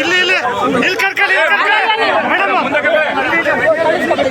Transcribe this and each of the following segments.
ಇಲ್ಲಿ ಇಲ್ಲಿ. ಇಲ್ಲಿ ಕರ್ಕೊಳ್ಳಿ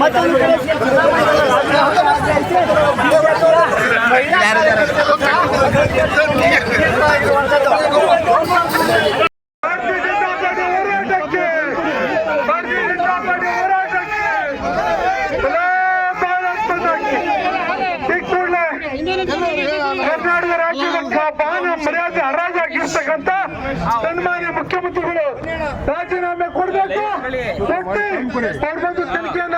ಭಾರತೀಯ ಕರ್ನಾಟಕ ರಾಜ್ಯದ ಬಾನ ಮರ್ಯಾದೆ ಹರಾಜಾಗಿರ್ತಕ್ಕಂಥ ಸನ್ಮಾನ್ಯ ಮುಖ್ಯಮಂತ್ರಿಗಳು ರಾಜೀನಾಮೆ ಕೊಡಬೇಕು. ಕೊಟ್ಟು ಅವ್ರ ಬಂದು ತನಿಖೆಯನ್ನ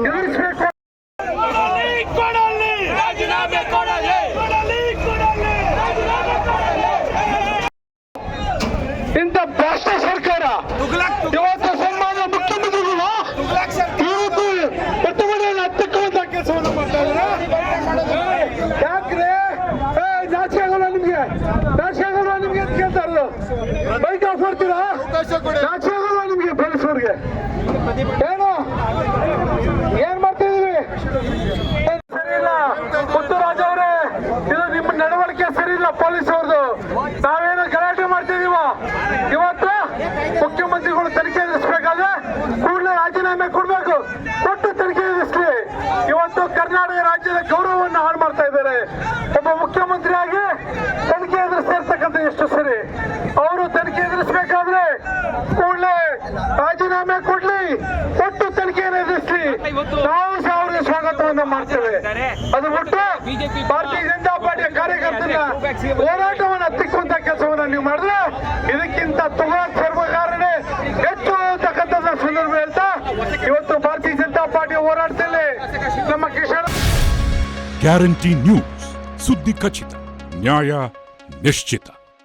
ಎದುರಿಸಬೇಕು ರಾಜೀನಾಮೆ ಕೊಡಲಿ ಕೊಡಲಿ ಕೊಡಲಿ ರಾಜೀನಾಮೆ ಕೊಡಲಿ ಇಂಥ ಭ್ರಷ್ಟ ಸರ್ಕಾರ ಇವತ್ತು ಸನ್ಮಾನ್ಯ ಮುಖ್ಯಮಂತ್ರಿಗಳು ಇವತ್ತು ಪಟ್ಟುಗಳನ್ನು ಹತ್ತಕ್ಕುವಂತ ಕೆಲಸವನ್ನು ಮಾಡ್ತಾ ಇದ್ದಾರೆ ಯಾಕ್ರೆ ಏ, ನಾಚಿಕೆ ಆಗಲ್ಲ ನಿಮ್ಗೆ ನಾಚಿಕೆ ಆಗಲ್ಲ ನಿಮ್ಗೆ ಅಂತ ಕೇಳ್ತಾ ಇರೋದು ಬೈಕ್ ಆಫ್ ಮಾಡ್ತೀರಾ? ಸಾಕ್ಷಿ ಆಗಲ್ಲ ನಿಮ್ಗೆ ಪೊಲೀಸವ್ರಿಗೆ ಏನು? ಏನ್ ಮಾಡ್ತಾ ಇದೀವಿ ಸರಿ ಇಲ್ಲ. ಮುತ್ತುರಾಜ್ ಅವರೇ ಇದು ನಿಮ್ಮ ನಡವಳಿಕೆ ಸರಿ ಇಲ್ಲ ಪೊಲೀಸ್ ಅವ್ರದ್ದು ನಾವೇನೋ ಗಲಾಟೆ ಮಾಡ್ತಿದೀವ ಇವತ್ತು ಮುಖ್ಯಮಂತ್ರಿಗಳು ತನಿಖೆ ನಡೆಸಬೇಕಾದ್ರೆ ಕೂಡಲೇ ರಾಜೀನಾಮೆ ಕೊಡ್ಬೇಕು ಕೊಟ್ಟು ತನಿಖೆ ಎದುರಿಸಲಿ ಇವತ್ತು ಕರ್ನಾಟಕ ರಾಜ್ಯದ ಗೌರವವನ್ನು ಹಾಳು ಮಾಡ್ತಾ ಇದ್ದಾರೆ ಒಬ್ಬ ಮುಖ್ಯಮಂತ್ರಿಯಾಗಿ ತನಿಖೆ ಎದುರಿಸ್ತಾ ಇರ್ತಕ್ಕಂಥ ಎಷ್ಟು ಸರಿ ಅವರು ತನಿಖೆ ಎದುರಿಸಬೇಕಾದ್ರೆ ಕೂಡಲೇ ರಾಜೀನಾಮೆ ಕೊಡ್ಲಿ ಕೊಟ್ಟು ತನಿಖೆಯನ್ನು ಎದುರಿಸಲಿ ಅವರಿಗೆ ಸ್ವಾಗತವನ್ನ ಮಾಡ್ತೇವೆ. ಅದು ಬಿಟ್ಟು ಭಾರತೀಯ ಜನತಾ ಪಾರ್ಟಿಯ ಕಾರ್ಯಕರ್ತನ ಹೋರಾಟವನ್ನು ಹತ್ತಿಕ್ಕುವಂತ ಕೆಲಸವನ್ನ ನೀವು ಮಾಡಿದ್ರೆ ಇದಕ್ಕಿಂತ ತುಂಬಾ ಸರ್ವಕಾರನೇ ಹೆಚ್ಚು ಅಂತಕ್ಕಂಥದ್ದು ಸಂದರ್ಭ ಹೇಳ್ತಾ ಇವತ್ತು ಭಾರತೀಯ ಜನತಾ ಪಾರ್ಟಿಯ ಹೋರಾಟದಲ್ಲಿ ನಮ್ಮ ಕಿಶೋರ್ ಗ್ಯಾರಂಟಿ ನ್ಯೂಸ್ ಸುದ್ದಿ ಖಚಿತ ನ್ಯಾಯ ನಿಶ್ಚಿತ